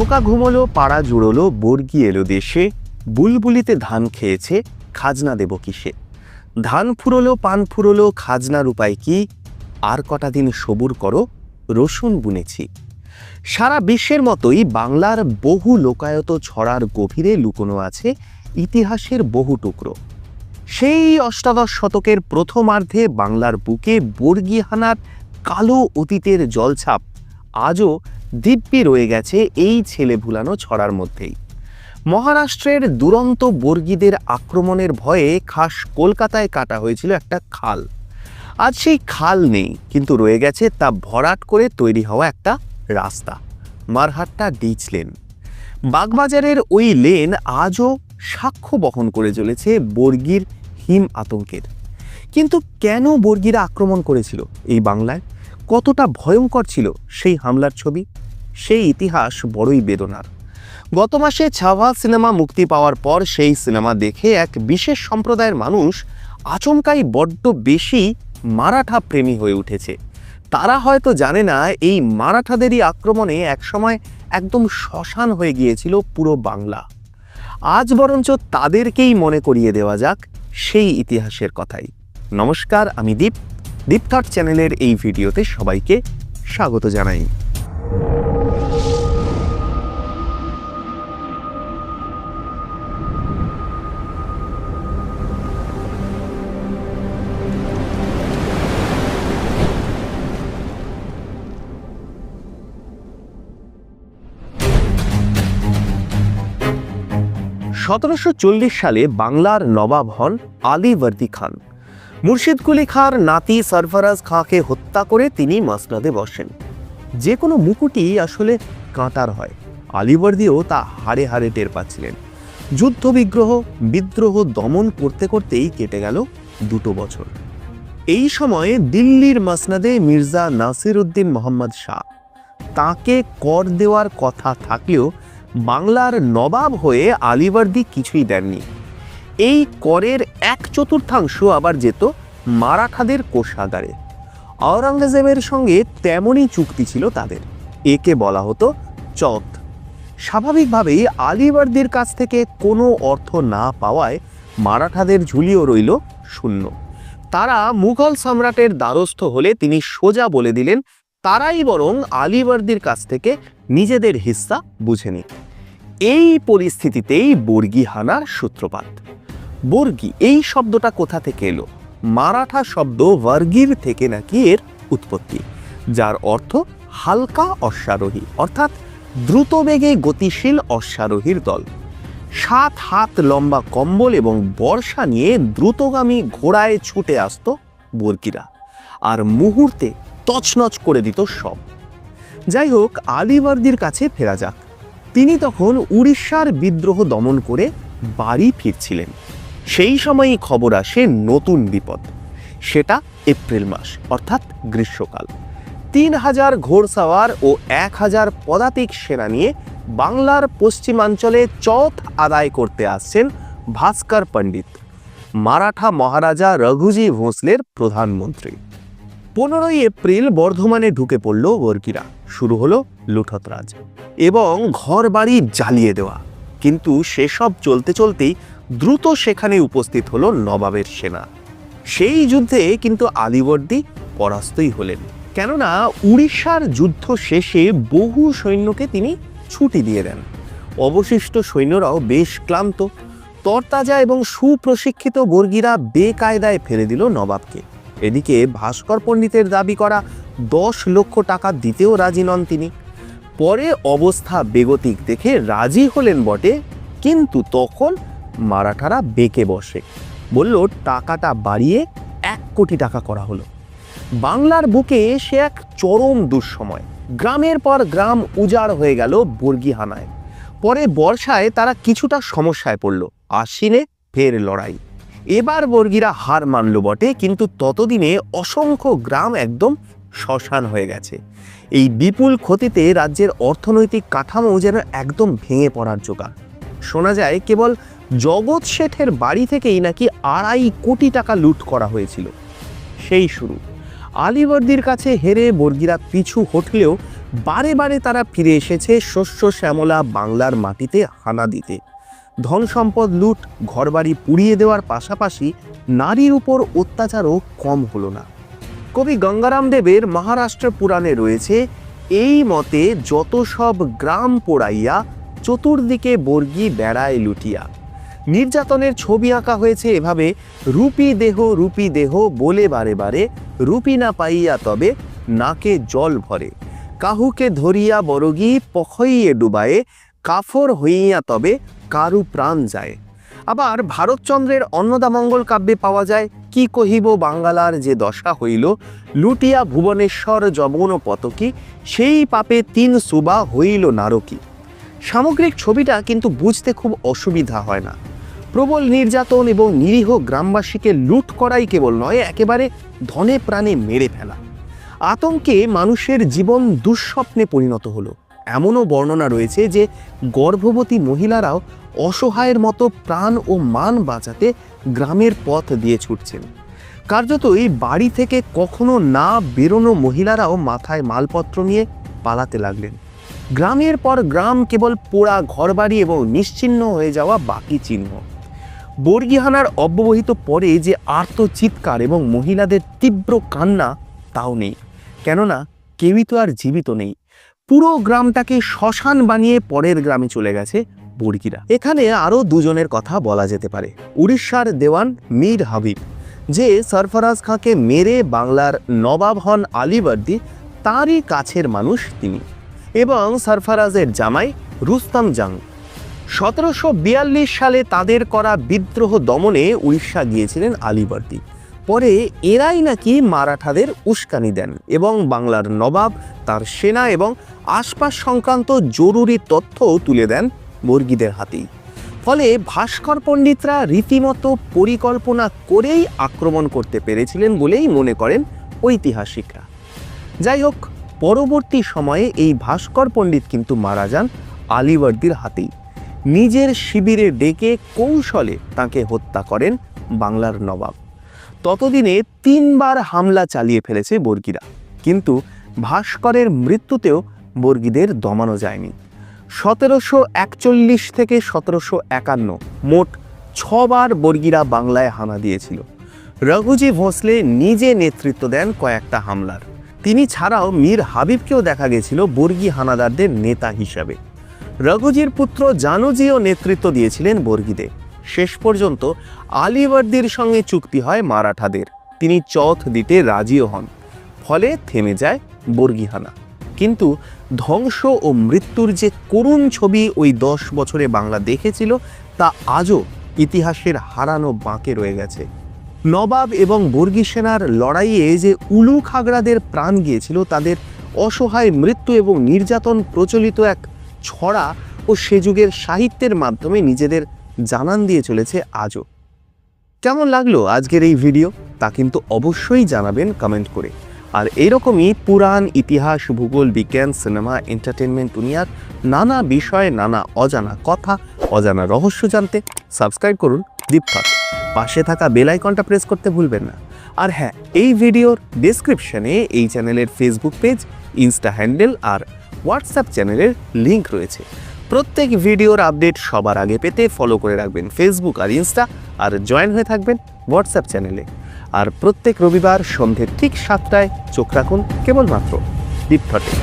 খোকা ঘুমলো, পাড়া জুড়লো, বর্গি এলো দেশে। বুলবুলিতে ধান খেয়েছে, খাজনা দেব কিসে? ধান ফুরলো, পান ফুরলো, খাজনার উপায় কি? আর কটা দিন সবুর করো, রসুন বুনেছি। সারা বিশ্বের মতোই বাংলার বহু লোকায়ত ছড়ার গভীরে লুকোনো আছে ইতিহাসের বহু টুকরো। সেই অষ্টাদশ শতকের প্রথমার্ধে বাংলার বুকে বর্গিহানার কালো অতীতের জলছাপ আজও দিব্যি রয়ে গেছে এই ছেলে ভুলানো ছড়ার মধ্যেই। মহারাষ্ট্রের দুরন্ত বর্গীদের আক্রমণের ভয়ে খাস কলকাতায় কাটা হয়েছিল একটা খাল। আজ সেই খাল নেই, কিন্তু রয়ে গেছে তা ভরাট করে তৈরি হওয়া একটা রাস্তা। Marhatta ditch lane. বাগবাজারের ওই লেন আজও সাক্ষ্য বহন করে চলেছে বর্গীর হিম আতঙ্কের। কিন্তু কেন বর্গীরা আক্রমণ করেছিল এই বাংলায়? কতটা ভয়ঙ্কর ছিল সেই হামলার ছবি, সেই ইতিহাস বড়ই বেদনার। গত মাসে ছাভা সিনেমা মুক্তি পাওয়ার পর সেই সিনেমা দেখে এক বিশেষ সম্প্রদায়ের মানুষ আচমকাই বড্ড বেশি মারাঠা প্রেমী হয়ে উঠেছে। তারা হয়তো জানে না, এই মারাঠাদেরই আক্রমণে একসময় একদম শ্মশান হয়ে গিয়েছিল পুরো বাংলা। আজ বরঞ্চ তাদেরকেই মনে করিয়ে দেওয়া যাক সেই ইতিহাসের কথাই। নমস্কার, আমি দীপ। দীপথট চ্যানেলের এই ভিডিওতে সবাইকে স্বাগত জানাই। সতেরোশো চল্লিশ সালে বাংলার নবাব হন আলী বর্দি খান। মুর্শিদ কুলি খাঁর নাতি সরফরাজ খাঁকে হত্যা করে তিনি মাসনাদে বসেন। যে কোনো মুকুটি আসলে কাঁটার হয়। আলীবর্দিও তা হাড়ে হাড়ে টের পাচ্ছিলেন। যুদ্ধ বিগ্রহ বিদ্রোহ দমন করতে করতেই কেটে গেল দুটো বছর। এই সময়ে দিল্লির মাসনাদে মির্জা নাসির উদ্দিন মোহাম্মদ শাহ। তাকে কর দেওয়ার কথা থাকলেও বাংলার নবাব হয়ে আলিবর্দি কিছুই দেননি। এই করের এক চতুর্থাংশ আবার যেত মারাঠাদের কোষাগারে। আওরঙ্গজেবের সঙ্গে তেমনই চুক্তি ছিল তাদের। একে বলা হতো চত। স্বাভাবিকভাবেই আলিবর্দির কাছ থেকে কোনো অর্থ না পাওয়ায় মারাঠাদের ঝুলিও রইল শূন্য। তারা মুঘল সম্রাটের দ্বারস্থ হলে তিনি সোজা বলে দিলেন, তারাই বরং আলিবর্দির কাছ থেকে নিজেদের হিস্সা বুঝে নিক। এই পরিস্থিতিতেই বর্গি হানার সূত্রপাত। বর্গি, এই শব্দটা কোথা থেকে এলো? মারাঠা শব্দ বর্গির থেকে নাকি এর উৎপত্তি, যার অর্থ হালকা অশ্বারোহী, অর্থাৎ দ্রুত বেগে গতিশীল অশ্বারোহীর দল। সাত হাত লম্বা কম্বল এবং বর্ষা নিয়ে দ্রুতগামী ঘোড়ায় ছুটে আসতো বর্গিরা, আর মুহূর্তে তছনছ করে দিত সব। যাই হোক আলিবর্দির কাছে ফেরা যাক। তিনি তখন উড়িষ্যার বিদ্রোহ দমন করে বাড়ি ফিরছিলেন। সেই সময়ই খবর আসে নতুন বিপদ। সেটা এপ্রিল মাস, অর্থাৎ গ্রীষ্মকাল। তিন হাজার ঘোড়সাওয়ার ও এক হাজার পদাতিক সেনা নিয়ে বাংলার পশ্চিমাঞ্চলে চথ আদায় করতে আসছেন ভাস্কর পণ্ডিত, মারাঠা মহারাজা রঘুজি ভোঁসলের প্রধানমন্ত্রী। পনেরোই এপ্রিল বর্ধমানে ঢুকে পড়ল বর্গিরা। শুরু হলো লুঠতরাজ এবং ঘর বাড়ি জ্বালিয়ে দেওয়া। কিন্তু সেসব চলতে চলতেই দ্রুত সেখানে উপস্থিত হল নবাবের সেনা। সেই যুদ্ধে কিন্তু আলিবর্দি পরাস্তই হলেন। কেননা উড়িষ্যার যুদ্ধ শেষে বহু সৈন্যকে তিনি ছুটি দিয়ে দেন। অবশিষ্ট সৈন্যরাও বেশ ক্লান্ত। তরতাজা এবং সুপ্রশিক্ষিত বর্গীরা বেকায়দায় ফেলে দিল নবাবকে। এদিকে ভাস্কর পণ্ডিতের দাবি করা দশ লক্ষ টাকা দিতেও রাজি নন তিনি। পরে অবস্থা বেগতিক দেখে রাজি হলেন বটে, কিন্তু তখন মারাঠারা বেঁকে বসে। বলল, টাকাটা বাড়িয়ে এক কোটি টাকা করা হলো। বাংলার বুকে সে এক চরম দুঃসময়। গ্রামের পর গ্রাম উজাড় হয়ে গেল বর্গিহানায়। পরে বর্ষায় তারা কিছুটা সমস্যায় পড়ল। আশ্বিনে ফের লড়াই। এবার বর্গীরা হার মানল বটে, কিন্তু ততদিনে অসংখ্য গ্রাম একদম শ্মশান হয়ে গেছে। এই বিপুল ক্ষতিতে রাজ্যের অর্থনৈতিক কাঠামো যেন একদম ভেঙে পড়ার জোগাড়। শোনা যায় কেবল জগৎ শেঠের বাড়ি থেকেই নাকি আড়াই কোটি টাকা লুট করা হয়েছিল। সেই শুরু। আলিবর্দির কাছে হেরে বর্গিরা পিছু হটলেও বারে বারে তারা ফিরে এসেছে শস্য শ্যামলা বাংলার মাটিতে হানা দিতে। ধন সম্পদ লুট, ঘরবাড়ি পুড়িয়ে দেওয়ার পাশাপাশি নারীর উপর অত্যাচারও কম হলো না। কবি গঙ্গারাম দেবের মহারাষ্ট্র পুরাণে রয়েছে, এই মতে যত সব গ্রাম পোড়াইয়া চতুর্দিকে বর্গি বেড়ায় লুটিয়া। নির্যাতনের ছবি আঁকা হয়েছে এভাবে, রূপী দেহ রূপী দেহ বলে বারে বারে, রূপী না পাইয়া তবে নাকে জল ভরে। কাহুকে ধরিয়া বরগি পখইয়ে ডুবায়ে, কাফর হইয়া তবে কারু প্রাণ যায়। আবার ভারতচন্দ্রের অন্নদামঙ্গল কাব্যে পাওয়া যায়, কি কহিব বাঙ্গালার যে দশা হইল, লুটিয়া ভুবনেশ্বর যবন পতকি, সেই পাপে তিন সুবা হইল নারকী। সামগ্রিক ছবিটা কিন্তু বুঝতে খুব অসুবিধা হয় না। প্রবল নির্যাতন এবং নিরীহ গ্রামবাসীকে লুট করাই কেবল নয়, একেবারে ধনে প্রাণে মেরে ফেলা। আতঙ্কে মানুষের জীবন দুঃস্বপ্নে পরিণত হলো। এমনও বর্ণনা রয়েছে যে গর্ভবতী মহিলারাও অসহায়ের মতো প্রাণ ও মান বাঁচাতে গ্রামের পথ দিয়ে ছুটছেন। কার্যতই বাড়ি থেকে কখনো না বেরোনো মহিলারাও মাথায় মালপত্র নিয়ে পালাতে লাগলেন। গ্রামের পর গ্রাম কেবল পোড়া ঘরবাড়ি এবং নিশ্চিহ্ন হয়ে যাওয়া বাকি চিহ্ন। বর্গিহানার অব্যবহিত পরে যে আর্ত চিৎকার এবং মহিলাদের তীব্র কান্না, তাও নেই। কেননা, কেউই তো আর জীবিত নেই। পুরো গ্রামটাকে শ্মশান বানিয়ে পরের গ্রামে চলে গেছে বর্গিরা। এখানে আরও দুজনের কথা বলা যেতে পারে। উড়িষ্যার দেওয়ান মীর হাবিব, যে সরফরাজ খাঁকে মেরে বাংলার নবাব হন আলিবর্দি, তারই কাছের মানুষ তিনি। এবং সরফরাজের জামাই রুস্তম জাং। সতেরোশো বিয়াল্লিশ সালে তাদের করা বিদ্রোহ দমনে উড়িষ্যা গিয়েছিলেন আলিবর্দি। পরে এরাই নাকি মারাঠাদের উস্কানি দেন এবং বাংলার নবাব, তার সেনা এবং আশপাশ সংক্রান্ত জরুরি তথ্যও তুলে দেন বর্গীদের হাতেই। ফলে ভাস্কর পণ্ডিতরা রীতিমতো পরিকল্পনা করেই আক্রমণ করতে পেরেছিলেন বলেই মনে করেন ঐতিহাসিকরা। যাই হোক পরবর্তী সময়ে এই ভাস্কর পণ্ডিত কিন্তু মারা যান আলিবর্দির হাতেই। নিজের শিবিরে ডেকে কৌশলে তাকে হত্যা করেন বাংলার নবাব। ততদিনে তিনবার হামলা চালিয়ে ফেলেছে বর্গীরা। কিন্তু ভাস্করের মৃত্যুতেও বর্গীদের দমানো যায়নি। সতেরোশো একচল্লিশ থেকে সতেরোশো একান্ন মোট ছবার বর্গীরা বাংলায় হানা দিয়েছিল। রঘুজি ভোসলে নিজে নেতৃত্ব দেন কয়েকটা হামলার। তিনি ছাড়াও মীর হাবিবকেও দেখা গেছিল বর্গী হানাদারদের নেতা হিসাবে। রঘুজির পুত্র জানুজিও নেতৃত্ব দিয়েছিলেন বর্গীতে। শেষ পর্যন্ত আলিবর্দির সঙ্গে চুক্তি হয় মারাঠাদের। তিনি চথ দিতে রাজিও হন। ফলে থেমে যায় বর্গিহানা কিন্তু ধ্বংস ও মৃত্যুর যে করুণ ছবি ওই দশ বছরে বাংলা দেখেছিল, তা আজও ইতিহাসের হারানো বাঁকে রয়ে গেছে। নবাব এবং বর্গী সেনার লড়াইয়ে যে উলু খাগড়াদের প্রাণ গিয়েছিল, তাদের অসহায় মৃত্যু এবং নির্যাতন প্রচলিত এক ছড়া ও সে যুগের সাহিত্যের মাধ্যমে নিজেদের জানান দিয়ে চলেছে আজও। কেমন লাগল আজকের এই ভিডিও? তা কিন্তু অবশ্যই জানাবেন কমেন্ট করে। আর এইরকমই পুরাণ, ইতিহাস, ভূগোল, বিজ্ঞান, সিনেমা, এন্টারটেনমেন্ট দুনিয়ার নানা বিষয়ে নানা অজানা কথা, অজানা রহস্য জানতে সাবস্ক্রাইব করুন দীপথট পাশে থাকা বেল আইকনটা প্রেস করতে ভুলবেন না। আর হ্যাঁ এই ভিডিওর ডেসক্রিপশনে এই চ্যানেলের ফেসবুক পেজ ইনস্টা হ্যান্ডেল আর হোয়াটসঅ্যাপ চ্যানেলের লিংক রয়েছে। প্রত্যেক ভিডিওর আপডেট সবার আগে পেতে ফলো করে রাখবেন ফেসবুক আর ইনস্টা আর জয়েন হয়ে থাকবেন হোয়াটসঅ্যাপ চ্যানেলে। আর প্রত্যেক রবিবার সন্ধে ঠিক সাতটায় চোখ রাখুন কেবলমাত্র দীপথটে